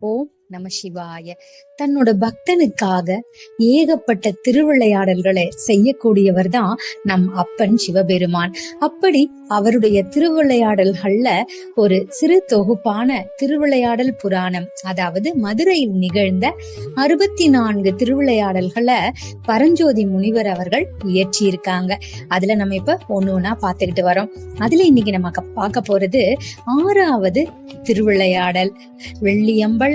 ஓம் நம சிவாய. தன்னோட பக்தனுக்காக ஏகப்பட்ட திருவிளையாடல்களை செய்யக்கூடியவர் தான் நம் அப்பன் சிவபெருமான். அப்படி அவருடைய திருவிளையாடல்கள்ல ஒரு சிறு தொகுப்பான திருவிளையாடல் புராணம் அதாவது மதுரையில் நிகழ்ந்த அறுபத்தி நான்கு திருவிளையாடல்களை பரஞ்சோதி முனிவர் அவர்கள் இயற்றியிருக்காங்க. அதுல நம்ம இப்ப ஒண்ணு ஒண்ணா பார்த்துக்கிட்டு வரோம். அதுல இன்னைக்கு நம்ம பார்க்க போறது ஆறாவது திருவிளையாடல். வெள்ளியம்பல்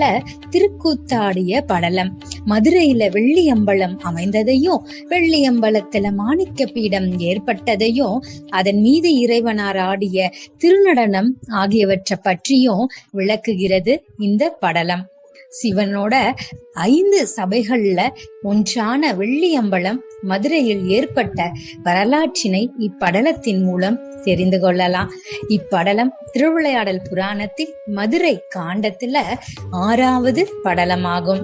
திருக்கூத்தாடிய படலம். மதுரையில வெள்ளியம்பலம் அமைந்ததையும் வெள்ளியம்பலத்துல மாணிக்க பீடம் ஏற்பட்டதையும் அதன் மீது இறைவனார் ஆடிய திருநடனம் ஆகியவற்றை பற்றியும் விளக்குகிறது இந்த படலம். சிவனோட ஐந்து சபைகள்ல ஒன்றான வெள்ளியம்பலம் மதுரையில் ஏற்பட்ட வரலாற்றினை இப்படலத்தின் மூலம் தெரிந்து கொள்ளலாம். இப்படலம் திருவிளையாடல் புராணத்தில் மதுரை காண்டத்துல ஆறாவது படலமாகும்.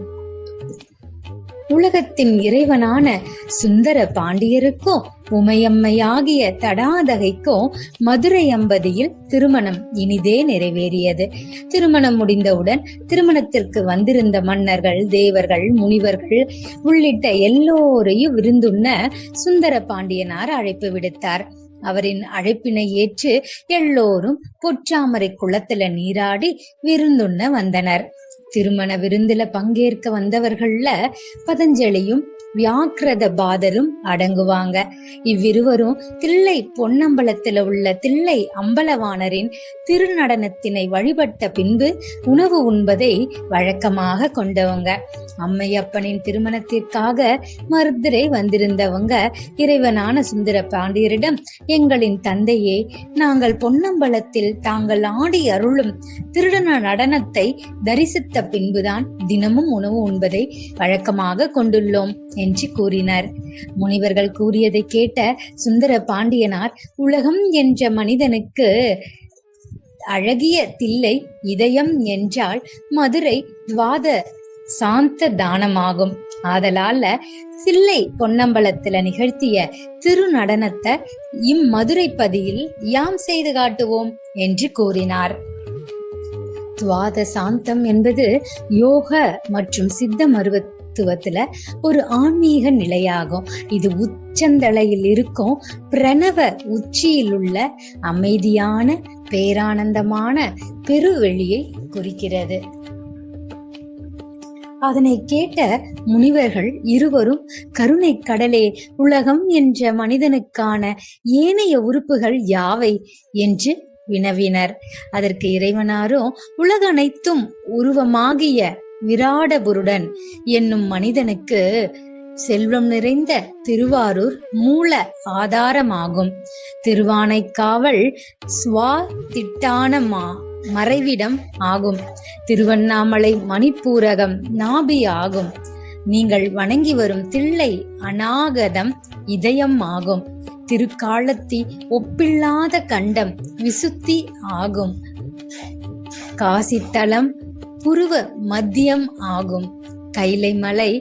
உலகத்தின் இறைவனான சுந்தர பாண்டியருக்கும் உமையம்மையாகிய தடாதகைக்கும் மதுரை அம்பதியில் திருமணம் இனிதே நிறைவேறியது. திருமணம் முடிந்தவுடன் திருமணத்திற்கு வந்திருந்த மன்னர்கள் தேவர்கள் முனிவர்கள் உள்ளிட்ட எல்லோரையும் விருந்துண்ண சுந்தர பாண்டியனார் அழைப்பு விடுத்தார். அவரின் அழைப்பினை ஏற்று எல்லோரும் பொற்றாமரை குளத்துல நீராடி விருந்துண்ண வந்தனர். திருமண விருந்தில பங்கேற்க வந்தவர்கள்ல பதஞ்சலியும் வியாக்கிரத பாதரும் அடங்குவாங்க. இவ்விருவரும் தில்லை பொன்னம்பலத்தில் உள்ள தில்லை அம்பலவாணரின் திருநடனத்தினை வழிபட்ட பின்பு உணவு உண்பதை வழக்கமாக கொண்டவங்க. அம்மையப்பனின் திருமணத்திற்காக மருதுரை வந்திருந்தவங்க இறைவனான சுந்தர பாண்டியரிடம் எங்களின் தந்தையே நாங்கள் பொன்னம்பலத்தில் தாங்கள் ஆடி அருளும் திருடன நடனத்தை தரிசித்த பின்புதான் தினமும் உணவு உண்பதை வழக்கமாக கொண்டுள்ளோம் என்று கூறினர். முனிவர்கள் கூறியதை கேட்ட சுந்தர பாண்டியனார் உலகம் என்ற மனிதனுக்கு அழகிய தில்லை இதயம் என்றால் மதுரை துவாத சாந்த தானமாகும். ஆதலால சில்லை பொன்னம்பலத்துல நிகழ்த்திய திருநடனத்தை இம்மதுரை பதியில் யாம் செய்து காட்டுவோம் என்று கூறினார். துவாத சாந்தம் என்பது யோக மற்றும் சித்த மருத்துவத்துல ஒரு ஆன்மீக நிலையாகும். இது உச்சந்தலையில் இருக்கும் பிரணவ உச்சியில் உள்ள அமைதியான பேரானந்தமான பெருவெளியை குறிக்கிறது. அதனை கேட்ட முனிவர்கள் இருவரும் கருணை கடலே உலகம் என்ற மனிதனுக்கான ஏனைய உறுப்புகள் யாவை என்று வினவினர். அதற்கு இறைவனாரும் உலகனைத்தும் உருவமாகிய விராடபுருடன் என்னும் மனிதனுக்கு செல்வம் நிறைந்த திருவாரூர் மூல ஆதாரமாகும். திருவானைக்காவல் ஸ்வா திட்டான மா மறைவிடம் ஆகும். திருவண்ணாமலை மணிப்பூரகம் நாபி ஆகும் நீங்கள் வணங்கி வரும் தில்லை அநாகதம் இதயம் ஆகும். திருக்காலத்தி ஒப்பில்லாத கண்டம் விசுத்தி ஆகும். காசித்தலம் புருவ மத்தியம் ஆகும். கைலை மலை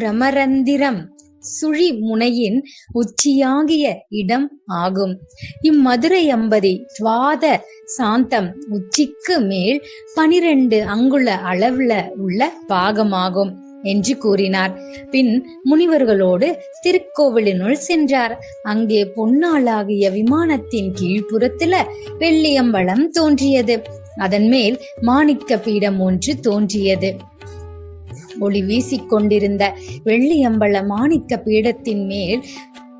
பிரமரந்திரம் சுழி முனையின் உச்சியாகிய இடம் ஆகும். இம்மதுரை அம்பதி துவாத சாந்தம் உச்சிக்கு மேல் பனிரெண்டு அங்குல அளவுல உள்ள பாகமாகும் என்று கூறினார். பின் முனிவர்களோடு திருக்கோவிலினுள் சென்றார். அங்கே பொன்னாளாகிய விமானத்தின் கீழ்ப்புறத்துல வெள்ளியம்பலம் தோன்றியது. அதன் மேல் மாணிக்க பீடம் ஒன்று தோன்றியது. ஒளி வீசிக்கொண்டிருந்த வெள்ளியம்பள மாணிக்க பீடத்தின் மேல்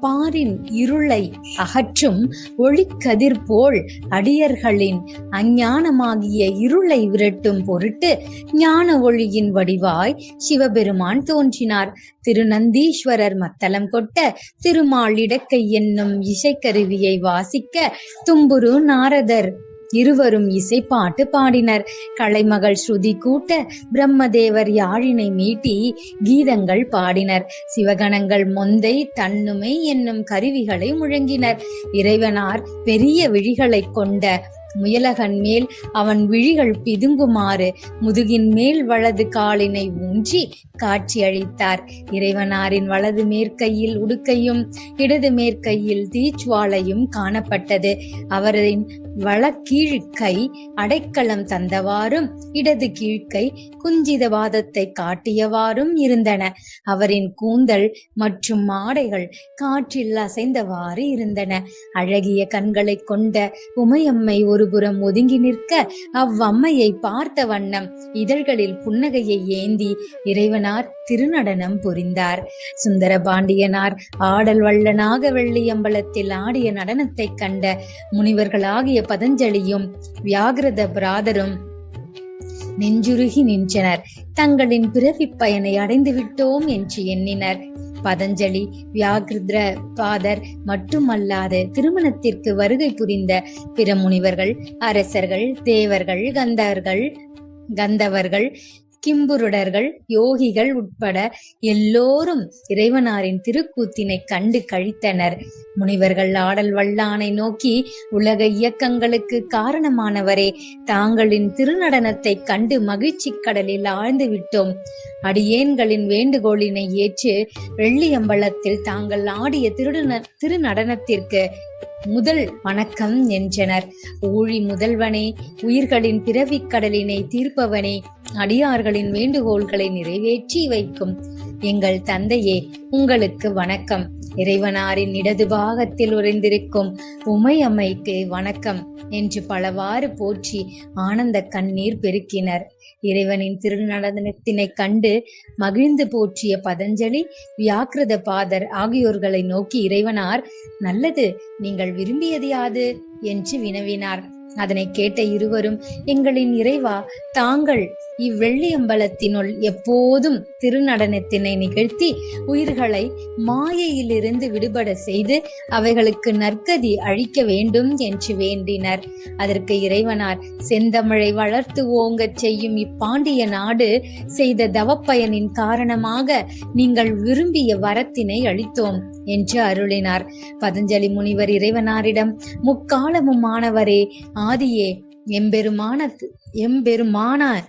பாரின் இருளை அகற்றும் ஒளிக்கதிர் போல் அடியர்களின் அஞ்ஞானமாகிய இருளை விரட்டும் பொருட்டு ஞான ஒளியின் வடிவாய் சிவபெருமான் தோன்றினார். திருநந்தீஸ்வரர் மத்தளம் கொட்ட திருமால் இடக்கை என்னும் இசைக்கருவியை வாசிக்க தும்புரு நாரதர் இருவரும் இசைப்பாட்டு பாடினர். கலைமகள் ஸ்ருதி கூட்ட பிரம்மதேவர் யாழினை மீட்டி கீதங்கள் பாடினர். சிவகணங்கள் மொந்தை தன்னுமை என்னும் கருவிகளை முழங்கினர். இறைவனார் பெரிய விழிகளைக் கொண்ட முயலகன் மேல் அவன் விழிகள் பிதுங்குமாறு முதுகின் மேல் வலது காலினை ஊன்றி காட்சி அளித்தார். இறைவனாரின் வலது மேற்கையில் உடுக்கையும் இடது மேற்கையில் தீச்சுவாலையும் காணப்பட்டது. அவரின் வலக்கீழ்க்கை அடைக்கலம் தந்தவாறும் இடது கீழ்க்கை குஞ்சிதவாதத்தை காட்டியவாறும் இருந்தன. அவரின் கூந்தல் மற்றும் மாடைகள் காற்றில் அசைந்தவாறு இருந்தன. அழகிய கண்களை கொண்ட உமையம்மை ஒரு ஒருபுறம் ஒதுங்கி நிற்க அவ்வம்மையை பார்த்த வண்ணம் இதழ்களில் புன்னகையை ஏந்தி இறைவனார் திருநடனம் புரிந்தார். சுந்தர பாண்டியனார் ஆடல் வல்ல வெள்ளியம்பலத்தில் ஆடிய நடனத்தை கண்ட முனிவர்களாகிய பதஞ்சலியும் வியாகிரத பிராதரும் நெஞ்சுருகி நின்றனர். தங்களின் பிறவி பயனை அடைந்து விட்டோம் என்று எண்ணினர். பதஞ்சலி வியாகிருத்ர பாதர் மட்டுமல்லாது திருமணத்திற்கு வருகை புரிந்த பிற முனிவர்கள் அரசர்கள் தேவர்கள் கந்தர்கள் கந்தவர்கள் கிம்புருடர்கள் யோகிகள் உட்பட எல்லோரும் இறைவனாரின் திருக்கூத்தினை கண்டு கழித்தனர். முனிவர்கள் ஆடல் வல்லானை நோக்கி உலக இயக்கங்களுக்கு காரணமானவரே தாங்களின் திருநடனத்தை கண்டு மகிழ்ச்சி கடலில் ஆழ்ந்து விட்டோம். அடியேன்களின் வேண்டுகோளினை ஏற்று வெள்ளியம்பலத்தில் தாங்கள் ஆடிய திருந திருநடனத்திற்கு முதல் வணக்கம் என்றனர். ஊழி முதல்வனே உயிர்களின் பிறவிக் கடலினை தீர்ப்பவனே அடியார்களின் வேண்டுகோள்களை நிறைவேற்றி வைக்கும். எங்கள் தந்தையே உங்களுக்கு வணக்கம். இறைவனாரின் இடது பாகத்தில் உறைந்திருக்கும் உமையம்மைக்கு வணக்கம் என்று பலவாறு போற்றி ஆனந்த கண்ணீர் பெருக்கினர். இறைவனின் திருநடனத்தினை கண்டு மகிழ்ந்து போற்றிய பதஞ்சலி வியாக்கிரத பாதர் ஆகியோர்களை நோக்கி இறைவனார் நல்லது நீங்கள் விரும்பியது யாது? என்று வினவினார். அதனை கேட்ட இருவரும் எங்களின் இறைவா தாங்கள் இவ்வெள்ளியம்பலத்தினுள் எப்போதும் திருநடனத்தினை நிகழ்த்தி உயிர்களை மாயையிலிருந்து விடுபட செய்து அவைகளுக்கு நற்கதி அழிக்க வேண்டும் என்று வேண்டினர். அதற்கு இறைவனார் செந்தமிழை வளர்த்து ஓங்கச் செய்யும் இப்பாண்டிய நாடு செய்த தவப்பயனின் காரணமாக நீங்கள் விரும்பிய வரத்தினை அளித்தோம் என்று அருளினார். பதஞ்சலி முனிவர் இறைவனாரிடம் முக்காலமும் மாணவரே ஆதியே எம்பெருமான எம்பெருமானார்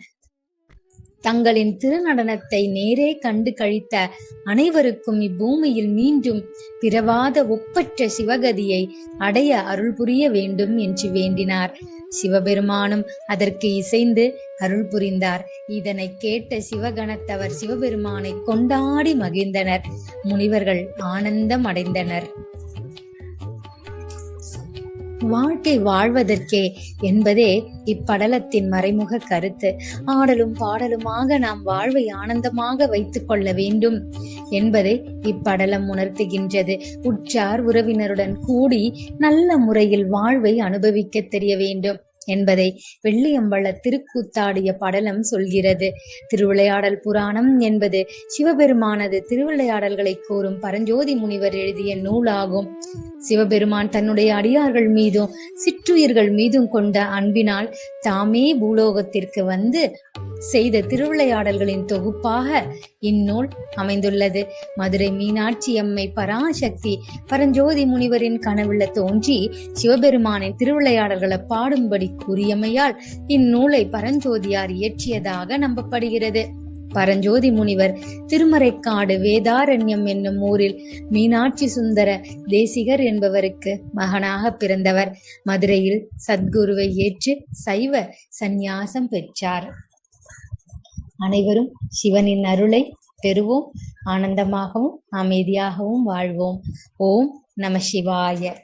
தங்களின் திருநடனத்தை நேரே கண்டு கழித்த அனைவருக்கும் இப்பூமியில் மீண்டும் பிறவாத ஒப்பற்ற சிவகதியை அடைய அருள் புரிய வேண்டும் என்று வேண்டினார். சிவபெருமானும் அதற்கு இசைந்து அருள் புரிந்தார். இதனை கேட்ட சிவகணத்தவர் சிவபெருமானை கொண்டாடி மகிழ்ந்தனர். முனிவர்கள் ஆனந்தம் அடைந்தனர். வாழ்க்கை வாழ்வதற்கே என்பதே இப்படலத்தின் மறைமுக கருத்து. ஆடலும் பாடலுமாக நாம் வாழ்வை ஆனந்தமாக வைத்துக் கொள்ள வேண்டும் என்பதை இப்படலம் உணர்த்துகின்றது. உற்றார் உறவினருடன் கூடி நல்ல முறையில் வாழ்வை அனுபவிக்க தெரிய வேண்டும். என்பதை வெள்ளியம்பல திருக்கூத்தாடிய படலம் சொல்கிறது. திருவிளையாடல் புராணம் என்பது சிவபெருமானது திருவிளையாடல்களை கூறும் பரஞ்சோதி முனிவர் எழுதிய நூலாகும். சிவபெருமான் தன்னுடைய அடியார்கள் மீதும் சிற்றுயிர்கள் மீதும் கொண்ட அன்பினால் தாமே பூலோகத்திற்கு வந்து செய்த திருவிளையாடல்களின் தொகுப்பாக இந்நூல் அமைந்துள்ளது. மதுரை மீனாட்சி அம்மை பராசக்தி பரஞ்சோதி முனிவரின் கனவுல தோன்றி சிவபெருமானின் திருவிளையாடல்களை பாடும்படி கூறியமையால் இந்நூலை பரஞ்சோதியார் இயற்றியதாக நம்பப்படுகிறது. பரஞ்சோதி முனிவர் திருமறைக்காடு வேதாரண்யம் என்னும் ஊரில் மீனாட்சி சுந்தர தேசிகர் என்பவருக்கு மகனாக பிறந்தவர். மதுரையில் சத்குருவை ஏற்று சைவ சந்நியாசம் பெற்றார். அனைவரும் சிவனின் அருளை பெறுவோம். ஆனந்தமாகவும் அமைதியாகவும் வாழ்வோம். ஓம் நம சிவாய.